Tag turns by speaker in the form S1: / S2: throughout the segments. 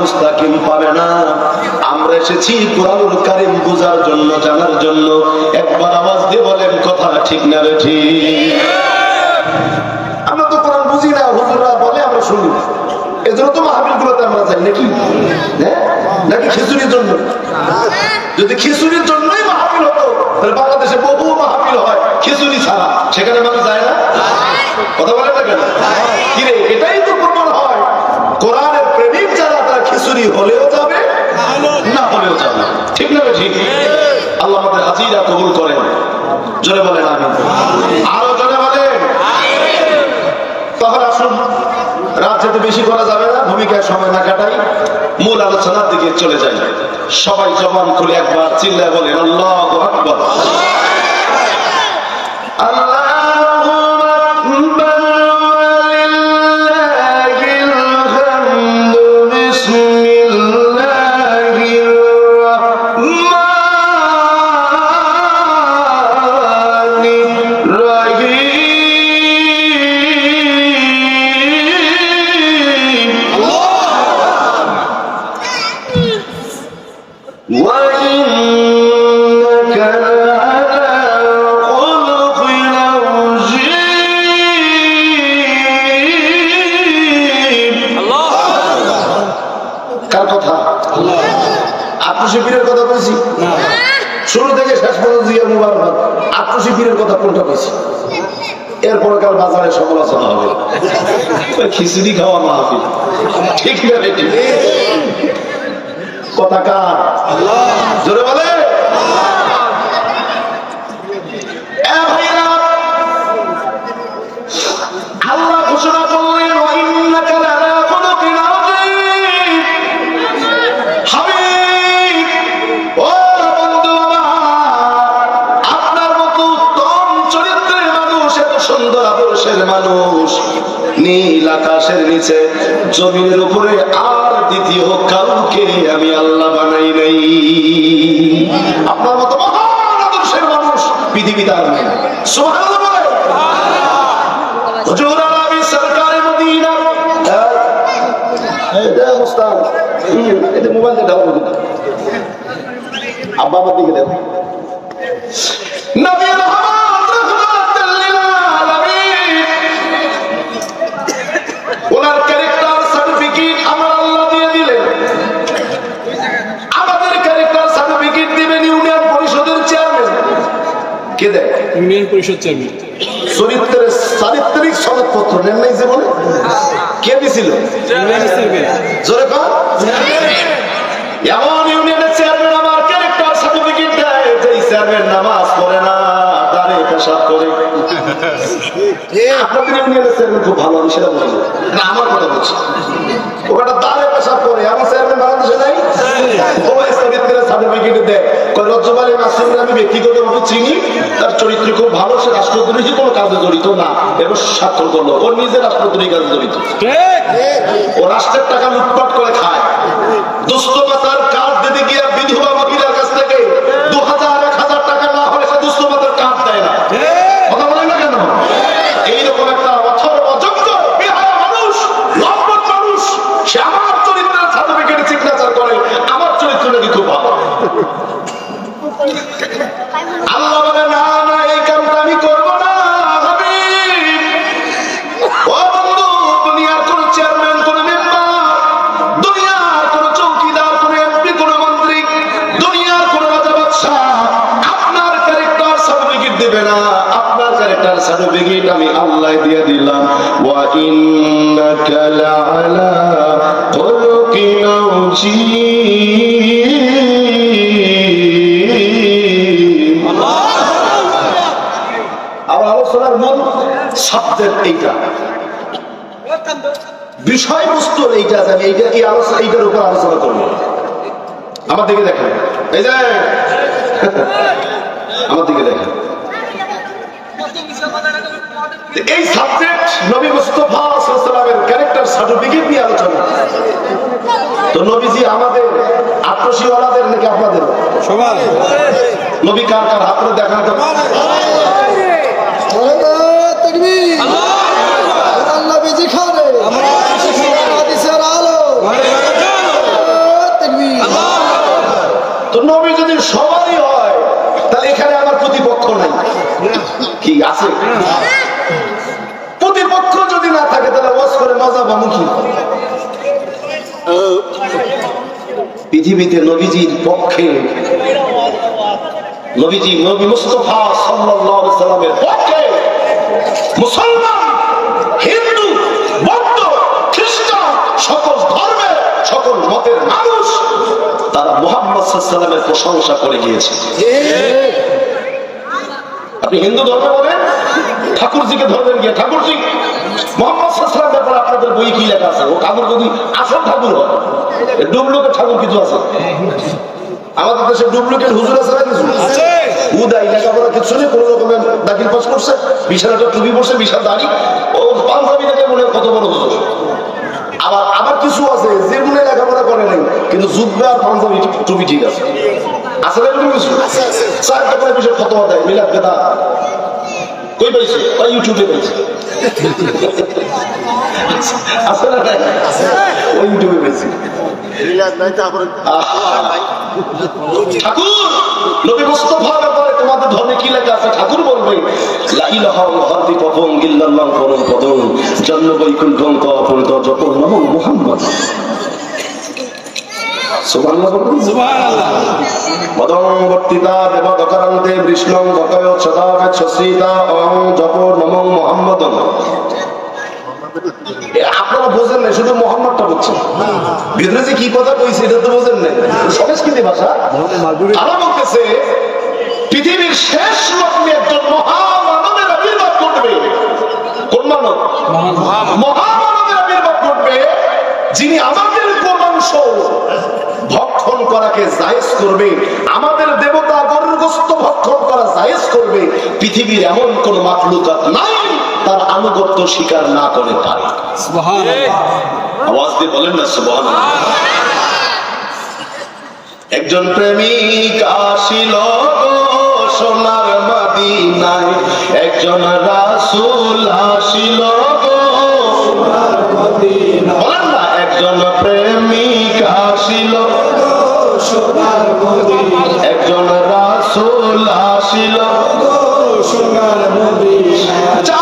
S1: মুস্তাকিম পাবে না। আমরা এসেছি কোরআনুল কারীম বোঝার জন্য, জানার জন্য। একবার আওয়াজ দিয়ে বলেন কথা ঠিক না রে ঠিক? আমরা তো কোরআন বুঝি না হুজুরা বলে, আমরা শুনি। এজন্য তো মাহফিল গুলোতে আমরা যাই, নাকি? নাকি খিচুড়ির জন্য? যদি খিচুড়ির জন্যই মাহফিল হতো, তাহলে বাংলাদেশে বহু মাহফিল হয়, খিচুড়ি ছাড়া। সেখানে মানুষ যায় না? কথা বলে না কেন কিরে এটাই তো প্রমাণ হয় কোরআনের প্রেমিক যারা তারা খিচুড়ি হলেও যাবে, না হলেও যাবে ঠিক না ঠিক আল্লাহ আমাদের হাজিরা কবুল করেন। জোরে বলেন আমি আরও জোরে বলেন। তাহলে আসুন, রাত যাতে বেশি করা যাবে না, ভূমিকায় সময় না কাটাই, মূল আলোচনার দিকে চলে যাই। সবাই জবান খুলে একবার চিল্লায় বলেন, আল্লাহ আকবর। আল্লাহ আত্মসী কথা কোনটা বলছি এরপর কাল বাজারে সমালোচনা হবে? খিচুড়ি খাওয়া মাহফিল। ঠিক না কথা কার? জোরে বলে নিচে জমিনের উপরে আর দ্বিতীয় কাউকে আমি আল্লাহ বানাই নাই। আপনার মতো মহান আদর্শের মানুষ পৃথিবীতে আর নেই। আব্বা আমার দিকে দেখো। কে দেয়?
S2: ইউনিয়ন পরিষদ চেয়ারম্যান।
S1: চরিত্রের চারিত্রিক সনদপত্র নেন নাই বলে কে দিছিল? জোরে এমন ইউনিয়নের চেয়ারম্যান আমার ক্যারেক্টার সার্টিফিকেট দেয় যে চেয়ারম্যান নামাজ পড়ে না দাঁড়িয়ে পেশাব করে। আপনাদের ইউনিয়নের চেয়ারম্যান খুব ভালো আমি সেটা বলছি না আমার কথা বলছি। ওটা দাঁড়িয়ে পেশাব করে আমার চেয়ারম্যান বাংলাদেশে নাই? সার্টিফিকেট দেয়। কয় রজ্জব আলী মাসুমকে আমি ব্যক্তিগতভাবে চিনি তার চরিত্র খুব ভালো সে রাষ্ট্রদ্রোহী কোনো কাজে জড়িত না এবং স্বাক্ষর করল ওর নিজের রাষ্ট্রদ্রোহী কাজে জড়িত। ও রাষ্ট্রের টাকা লুটপাট করে খায়। দুস্থমাতার এটার সার্টিফিকেট আমি আল্লাহ দিয়ে দিলাম। ওয়া ইন্নাকা লাআলা আমার এইটা। বিষয়বস্তু এইটা আলোচনা এইটার উপর আলোচনা করব? আমার দিকে দেখেন। এই আমার দিকে দেখেন। এই সাবজেক্ট নবী মুস্তফা সাল্লামের ক্যারেক্টার সার্টিফিকেট নিয়ে আলোচনা। তো নবীজি আমাদের আত্মসীওয়ালাদের নাকি আপনাদের? নবী কার কার হাত দেখা দেখান তো
S3: আল্লাহ বেজি খানে হাদিসের আলো তাকবীর
S1: তো নবী যদি সবারই হয় তাহলে এখানে আমার প্রতিপক্ষ নাই কি আছে। প্রতিপক্ষ যদি না থাকে, তাহলে ওয়াজ করে মজা বা মুখী পৃথিবীতে নবীজির পক্ষে, নবীজি নবী মুস্তফা সাল্লাল্লাহু আলাইহি সাল্লামের পক্ষে মুসলমান, হিন্দু, বৌদ্ধ, খ্রিস্টান, সকল ধর্মের সকল মতের মানুষ, তারা মোহাম্মদ সাল্লামের প্রশংসা করে গিয়েছে। আপনি হিন্দু ধর্মে বলেন? ঠাকুরজিকে ধরবেন গিয়ে ঠাকুরজি মোহাম্মদ সাল্লাম ব্যাপারে আপনাদের বই কি লেখা আছে? ও ঠাকুর যদি আসল ঠাকুর হয়। ডুপ্লিকেট ঠাকুর কিছু আছে? আমাদের দেশে ডুপ্লিকেট হুজুর আছে না কিছু? উদাই লেখাপড়া কিছু নেই কোনো রকমের দাখিল পাস করছে। টুপি পড়ছে বিশাল দাড়ি। ও পাঞ্জাবি দেখে মনে কত বড় হুজুর? আবার আবার কিছু আছে যে মনে লেখাপড়া করে নাই কিন্তু যুদ্ধ আর পাঞ্জাবি টুপি ঠিক আছে। আছে না এরকম কিছু? চার টাকার বিষয়ে ফতোয়া দেয় মিলাদ কই পাইছে? ওই ইউটিউবে পাইছে। আছে না? ওই ইউটিউবে পাইছে। ঠাকুর নবী মুস্তফা ব্যাপারে তোমাদের ধর্মে কি লেখা আছে? ঠাকুর বলবে জন্ম বৈকুণ্ঠম তপন্ত জপন নম মুহাম্মদ। সুবহানাল্লাহ। বলুন
S2: সুবহানাল্লাহ
S1: পদং বর্তিতা দেব দকরান্তে কৃষ্ণং ভকয় অং জপ নম মুহাম্মদম। আপনারা বোঝেন না শুধু মোহাম্মদটা বুঝছেন। ভিতরে যে কি কথা কইছে এটা তো বোঝেন না সংস্কৃতি ভাষা। তারা বলতেছে পৃথিবীর শেষ লগ্নে একজন মহামানবের আবির্ভাব ঘটবে। কোন মানব? মহামানবের আবির্ভাব ঘটবে যিনি আমাদের গোমাংস ভক্ষণ করাকে জায়েজ করবে আমাদের দেবতা গরুর গোস্ত ভক্ষণ করা জায়েজ করবে পৃথিবীর এমন কোন মাকলুকাত নাই তার আনুগত্য স্বীকার না করে পারে। আওয়াজ দিয়ে বলেন না সুবহানাল্লাহ। একজন প্রেমিক আসিল সোনার মাদিনায় একজন রাসূল আসিল বলেন না একজন প্রেমিক আসিল একজন রাসূল আসিল। সোনার প্রেমেতে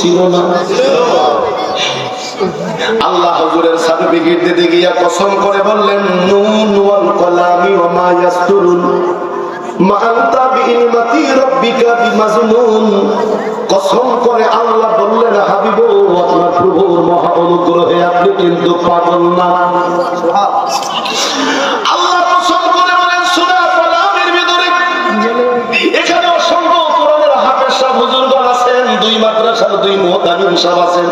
S1: ছিল না। আল্লাহ হজুরের সার্টিফিকেট দিতে গিয়া কসম করে বললেন, নুন ওয়াল কলামি ওয়া মা ইয়াসতুরুন রাব্বিকা বিমাজনুন। কসম করে আল্লাহ বললেন, হাবিব, আপনার প্রভুর মহা অনুগ্রহে আপনি কিন্তু পাগল না। দুই মুহতামিম সাহেব আছেন।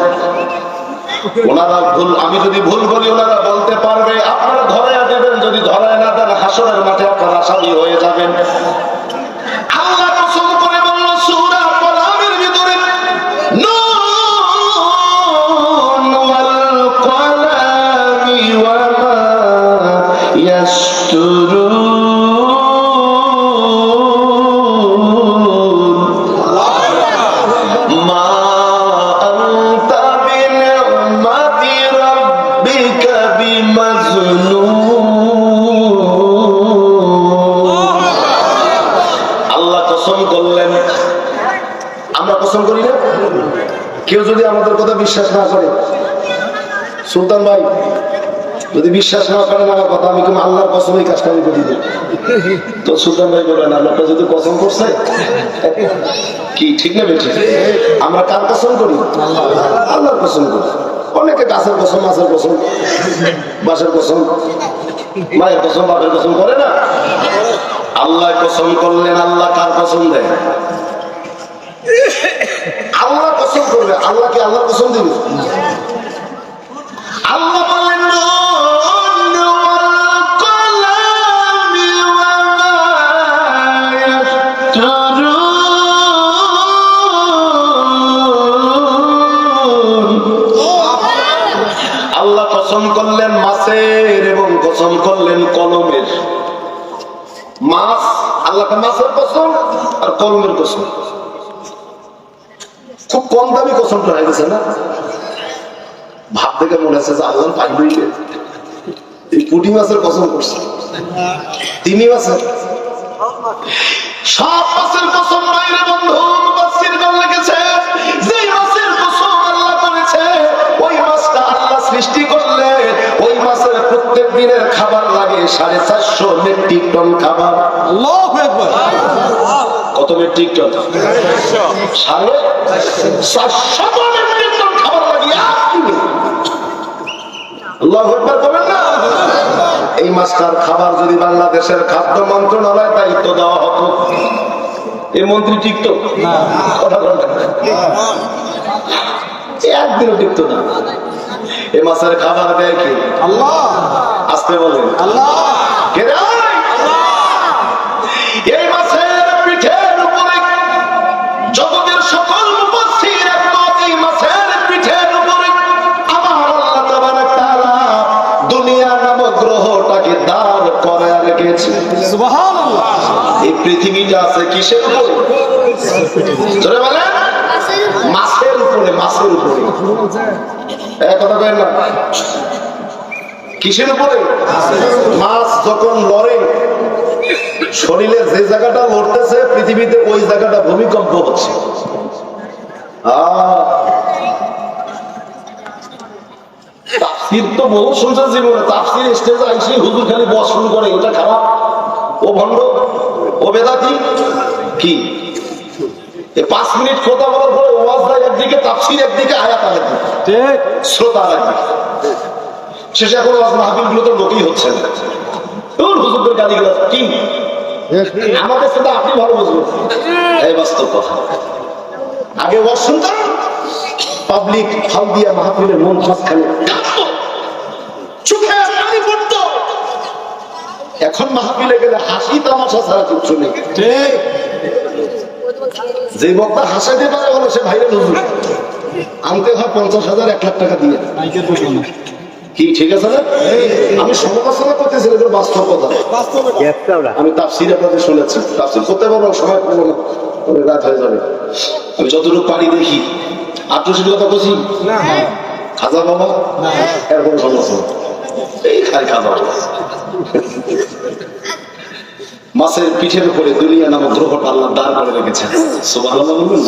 S1: ওনারা ভুল, আমি যদি ভুল বলি, ওনারা বলতে পারবে, আপনারা ধরাইয়া দেবেন, যদি ধরায় না দেন, হাসরের মাঠে আপনারা আসামি হয়ে যাবেন। আল্লাহ কেউ যদি আমাদের কথা বিশ্বাস না করে, সুলতান ভাই, যদি বিশ্বাস না করেন আমার কথা, আমি কিন্তু আল্লাহর কসম এই কাজটা আমি করে তো সুলতান ভাই বলেন আল্লাহটা যদি কসম করছে? কি, ঠিক না বেঠিক? আমরা কার কসম করি? আল্লাহর কসম করি। অনেকে গাছের কসম, মাছের কসম বাসের কসম, মায়ের কসম, বাপের কসম করে না? আল্লাহ কসম করলেন, আল্লাহ কার কসম দেয়? করবে আল্লাহ কি আল্লাহ কসম দিবে? আল্লাহ করলেন এবং করলেন কলমের। মাছ, আল্লাহ মাছের কসম আর কলমের কসম। দামি কসমটা হয়ে গেছে না। ভাব দেখে মনে হচ্ছে যে আল্লাহ পাই হইলে এই পুটি মাছের কসম করছে। তিমি মাছের সব মাছের কসম বাইরে বন্ধু সৃষ্টি করলে, ওই মাছের প্রত্যেক দিনের খাবার লাগে সাড়ে চারশো মেট্রিক টন খাবার।
S2: আল্লাহু
S1: কত মেট্রিক টন সাড়ে চারশো মেট্রিক টন খাবার লাগে এক দিনে। করবেন না? এই মাছটার খাবার যদি বাংলাদেশের খাদ্য মন্ত্রণালয় দায়িত্ব দেওয়া হতো এই মন্ত্রী টিকতো না। একদিনও টিকতো না। এই মাছের খাবার দেয় কি?
S2: আল্লাহ।
S1: আসতে বলেন।
S2: আল্লাহ।
S1: সকল মুফাসসির একমত মাছের পিঠের উপরে আমার আল্লাহ তাবারক তাআলা দুনিয়া নামক গ্রহটাকে দাঁড় করায় রেখেছে।
S2: সুবহানাল্লাহ।
S1: এই পৃথিবীটা আছে কিসের উপরে? জোরে বলেন। মাছের উপরে। মাছের উপরে এক কথা কেন না। কিসের উপরে? মাছ যখন লড়ে শরীরে যে জায়গাটা লড়তেছে পৃথিবীতে ওই জায়গাটা ভূমিকম্প হচ্ছে। তাফসির তো বহু শুনছেন জীবনে তাফসির স্টেজে আইসি হুজুর খালি বস শুরু করে এটা খারাপ। ও ভণ্ড ও বেদাতি কি? পাঁচ মিনিট কথা বলার পরে ওয়াজ দেয় একদিকে তাফসির একদিকে আয়াত আরেকদিকে
S2: ঠিক।
S1: শ্রোতা আরেকদিকে শেষে এখন ওয়াজ মাহফিলগুলো তো লোকই হচ্ছে না। তোর হুজুরদের গালি গেল কি আমাদের সাথে আপনি ভালো বুঝবেন। এই বাস্তব কথা। আগে ওয়াজ শুনতাম পাবলিক ফাল দিয়া মাহফিলের মন মাঝখানে। চোখে পানি পড়তো। এখন মাহফিলে গেলে হাসি তামাশা ছাড়া কিচ্ছু নেই।
S2: ঠিক।
S1: যে বক্তা হাসাইতে পারে বলো সে ভাইরে নজর আনতে হয় পঞ্চাশ হাজার এক লাখ টাকা দিয়ে। কি ঠিক আছে না? আমি করতেছি না, বাস্তব কথা। আমি তাফসির আপনাদের শুনেছি। তাফসির করতে পারব না, সময় পাবো না। অনেক রাত হয়ে যাবে। আমি যতটুকু পারি দেখি। আত্মশীল কথা বলছি? খাজা বাবা? এরকম সমালোচনা। এই খাই খাজা বাবা। মাছের পিঠের উপরে দুনিয়া নামক গ্রহটা আল্লাহ দাঁড় করে রেখেছেন। সুবহানাল্লাহ বলবেন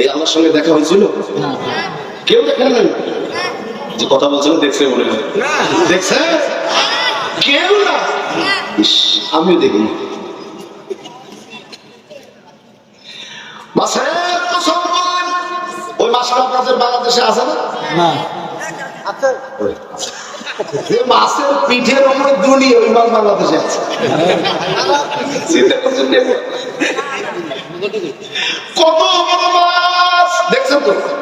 S1: এই আল্লাহর সঙ্গে দেখা হয়েছিল? কেউ দেখেন যে কথা বলছিল দেখছে হয়। দেখছে? কেউ না। আমিও মাসের করলেন ওই মাসটা আপনাদের বাংলাদেশে আছে না? মাছের পিঠের উপরে ওই মাছ বাংলাদেশে আছে? কত বড় মাছ দেখছেন তো?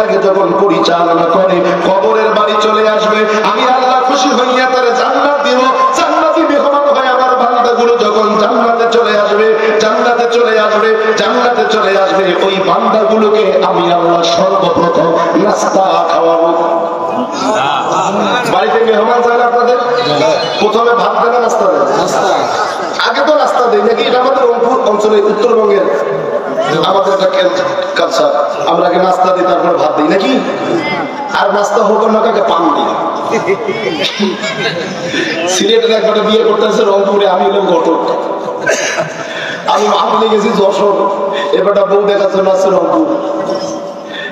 S1: জীবনটাকে যখন পরিচালনা করে কবরের বাড়ি চলে আসবে আমি আল্লাহ খুশি হইয়া তার জান্নাত দিব। জান্নাতি মেহমান হয়ে আমার বান্দাগুলো যখন জান্নাতে চলে আসবে জান্নাতে চলে আসবে জান্নাতে চলে আসবে ওই বান্দাগুলোকে আমি আল্লাহ সর্বপ্রথম নাস্তা খাওয়াবো। বাড়িতে মেহমান যায় না আপনাদের? প্রথমে ভাত দেয় না নাস্তা দেয় আগে তো রাস্তা দেয় নাকি এটা আমাদের রংপুর অঞ্চলে উত্তরবঙ্গের? আমাদের কালচার আমরা নাস্তা দিই, তারপরে ভাত দিই, নাকি? আর নাস্তা হোক না কাকে, পান দিই। সিলেটের একবারে বিয়ে করতেছে রংপুরে, আমি হলাম ঘটক। আমি মাহফিলে গেছি যশোর। এবারটা বউ দেখার জন্য আছে রংপুর।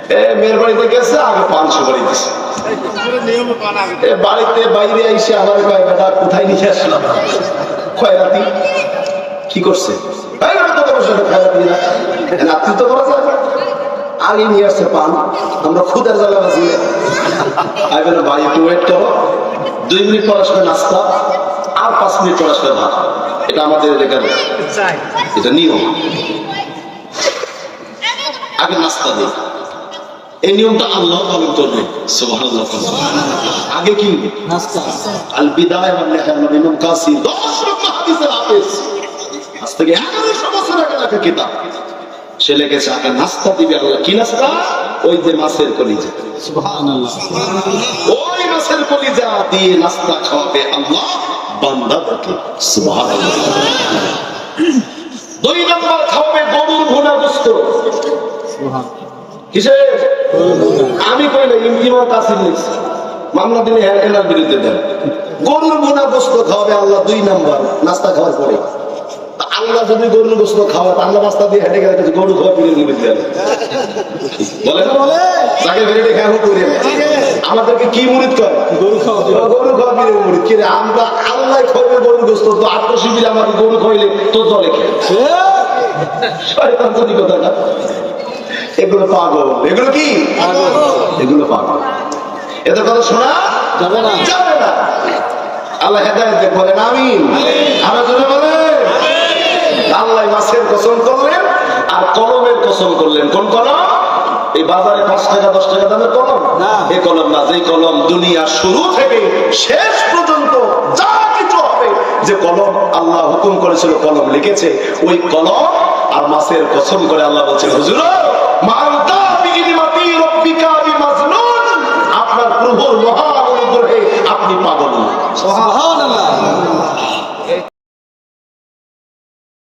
S1: এ, মেয়ের বাড়িতে গেছে, আগে পাঁচশো বাড়ি দিছে বাড়িতে বাইরে আইসে আমার কয় কোথায় নিয়ে আসলাম? খয়রাতি কি করছে। আগে নিয়ে আসছে পান। আমরা খুদের জ্বালা বাঁচি আমি বললাম ভাই একটু ওয়েট করো। দুই মিনিট পর আসবে নাস্তা আর পাঁচ মিনিট পর আসবে ভাত। এটা আমাদের এলাকার এটা নিয়ম। আগে নাস্তা দিই। এই নিয়মটা আল্লাহ পালন করবে। সুবহানাল্লাহ আগে কি
S2: নাস্তা।
S1: আল বিদায় ওয়ান নিহায়া নবী কাসির 10 লক্ষ হাদিসের হাফেজ। আজ থেকে 1100 বছর আগে লেখা কিতাব। সে লিখেছে আগে নাস্তা দিবে আল্লাহ কি নাস্তা? ওই যে মাছের কলিজা। ওই মাছের কলিজা দিয়ে নাস্তা খাওয়াবে আল্লাহ বান্দাদেরকে দুই নম্বর খাওয়াবে গরুর ভুনা আমি কই না লিখছি। মামলা দিনে এনার বিরুদ্ধে দেন। গরুর ভুনা গোস্ত খাওয়াবে আল্লাহ দুই নাম্বার নাস্তা খাওয়ার পরে। আল্লাহ যদি গরুর গোস্ত খাওয়া আল্লাহ রাস্তা দিয়ে হেঁটে গেলে গরু খাওয়া মুড়িদ দেন বলে না? বলে। তাকে বেড়ে খাওয়া করে আমাদেরকে কি মুড়িদ করে
S2: গরু খাওয়া
S1: গরু আমরা আল্লাহ খাওয়াবে গরুর গোস্ত তো আটশো শিবির আমার গরু খাইলে তো খেয়ে। শয়তান কথাটা এগুলো পাগল। এগুলো কি? এগুলো পাগল। এদের কথা শোনা?
S2: যাবে না।
S1: যাবে না। আল্লাহ হেদায়ত বলেন আমিন। আরও জোরে বলে আল্লাহ মাছের কসম করলেন আর কলমের কসম করলেন। কোন কলম? এই বাজারে পাঁচ টাকা দশ টাকা দামের কলম?
S2: না।
S1: এই কলম না যে কলম দুনিয়া শুরু থেকে শেষ পর্যন্ত যা কিছু হবে যে কলম আল্লাহ হুকুম করেছিল কলম লিখেছে ওই কলম আর মাছের কসম করে আল্লাহ বলছেন হুজুর আপনার প্রভুর মহা অনুগ্রহে আপনি পাগল। না